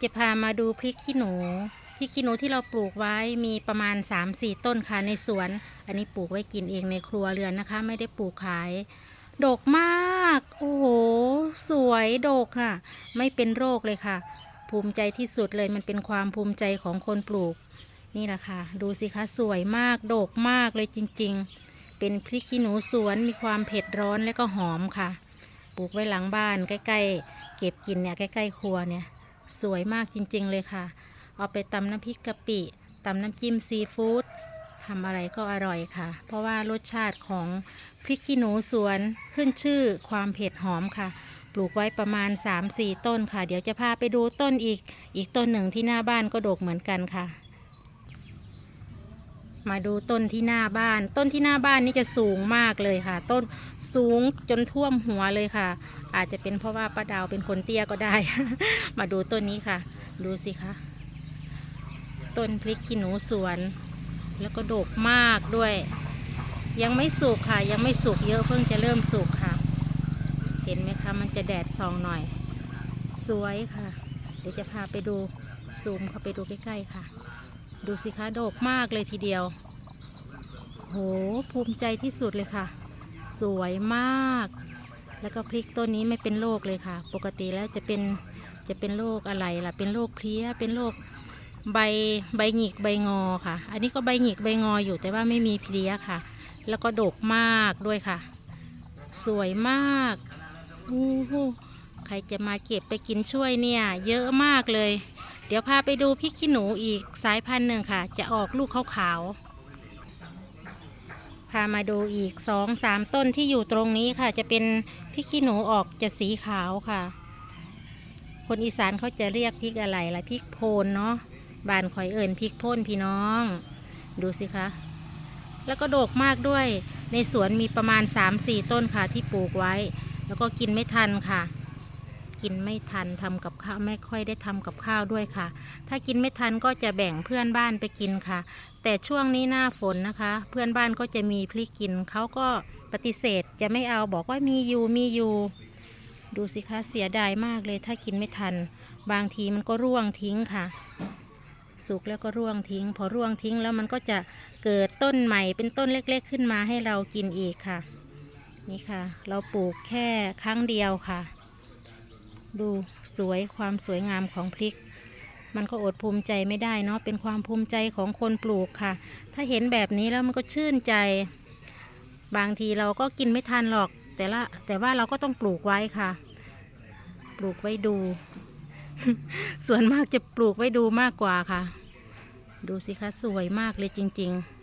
จะพามาดูพริกขี้หนู พริกขี้หนูที่เราปลูกไว้มีประมาณ 3-4 ต้นค่ะในสวน อันนี้ปลูกไว้กินเองในครัวเรือนนะคะ ไม่ได้ปลูกขาย ดกมาก โอ้โห สวยดกค่ะ ไม่เป็นโรคเลยค่ะ ภูมิใจที่สุดเลยมันเป็นความภูมิใจของคนปลูก นี่แหละค่ะ ดูสิคะสวยมากดกมากเลยจริง ๆ เป็นพริกขี้หนูสวนมีความเผ็ดร้อนและก็หอมค่ะ ปลูกไว้หลังบ้านใกล้ ๆ เก็บกินเนี่ยใกล้ ๆ ครัวเนี่ย สวยมากจริงๆเลยค่ะ เอาไปตำน้ำพริกกะปิตำน้ำจิ้มซีฟู้ดทำอะไรก็อร่อยค่ะ เพราะว่ารสชาติของพริกขี้หนูสวนขึ้นชื่อความเผ็ดหอมค่ะ ปลูกไว้ประมาณ 3-4 ต้นค่ะ เดี๋ยวจะพาไปดูต้นอีก อีกต้นหนึ่งที่หน้าบ้านก็ดกเหมือนกันค่ะ มาดูต้นที่หน้าบ้าน ต้นที่หน้าบ้านนี่จะสูงมากเลยค่ะ ต้นสูงจนท่วมหัวเลยค่ะ อาจจะเป็นเพราะว่าป้าดาวเป็นคนเตี้ยก็ได้ มาดูต้นนี้ค่ะ ดูสิคะต้นพริกขี้หนูสวน แล้วก็โดกมากด้วย ยังไม่สุกค่ะ ยังไม่สุกเยอะเพิ่งจะเริ่มสุกค่ะ เห็นไหมคะมันจะแดดส่องหน่อย สวยค่ะ เดี๋ยวจะพาไปดูซูมเข้าไปดูใกล้ๆค่ะ ดูสิคะโดกมากเลยทีเดียว โหภูมิใจที่สุดเลยค่ะ สวยมาก แล้วก็พริกต้นนี้ไม่เป็นโรคเลยค่ะ ปกติแล้วจะเป็นจะเป็นโรคอะไรล่ะ เป็นโรคเพลี้ย เป็นโรคใบใบหงิกใบงอค่ะ อันนี้ก็ใบหงิกใบงออยู่แต่ว่าไม่มีเพลี้ยค่ะ แล้วก็โดกมากด้วยค่ะ สวยมากอู้หูใครจะมาเก็บไปกินช่วยเนี่ย เยอะมากเลย เดี๋ยวพาไปดูพริกขี้หนูอีกสายพันธุ์หนึ่งค่ะ จะออกลูกขาวๆ พามาดูอีกสองสามต้นที่อยู่ตรงนี้ค่ะ จะเป็นพริกขี้หนูออกจะสีขาวค่ะ คนอีสานเขาจะเรียกพริกอะไรล่ะพริกโพนเนาะบานข่อยเอิญพริกโพนพี่น้อง ดูสิคะ แล้วก็โดกมากด้วย ในสวนมีประมาณ 3-4 ต้นค่ะที่ปลูกไว้ แล้วก็กินไม่ทันค่ะ กินไม่ทันทำกับข้าวไม่ค่อยได้ทำกับข้าวด้วยค่ะ ถ้ากินไม่ทันก็จะแบ่งเพื่อนบ้านไปกินค่ะ แต่ช่วงนี้หน้าฝนนะคะ เพื่อนบ้านก็จะมีพริกกินเขาก็ปฏิเสธจะไม่เอาบอกว่ามีอยู่มีอยู่ ดูสิคะเสียดายมากเลยถ้ากินไม่ทัน บางทีมันก็ร่วงทิ้งค่ะ สุกแล้วก็ร่วงทิ้ง พอร่วงทิ้งแล้วมันก็จะเกิดต้นใหม่เป็นต้นเล็ก ๆ ขึ้นมาให้เรากินอีกค่ะนี่ค่ะ เราปลูกแค่ครั้งเดียวค่ะ ดูสวยความสวยงามของพริก มันก็อดภูมิใจไม่ได้เนาะเป็นความภูมิใจของคนปลูกค่ะ ถ้าเห็นแบบนี้แล้วมันก็ชื่นใจ บางทีเราก็กินไม่ทันหรอก แต่ละแต่ว่าเราก็ต้องปลูกไว้ค่ะ ปลูกไว้ดู ส่วนมากจะปลูกไว้ดูมากกว่าค่ะ ดูสิคะสวยมากเลยจริง ๆ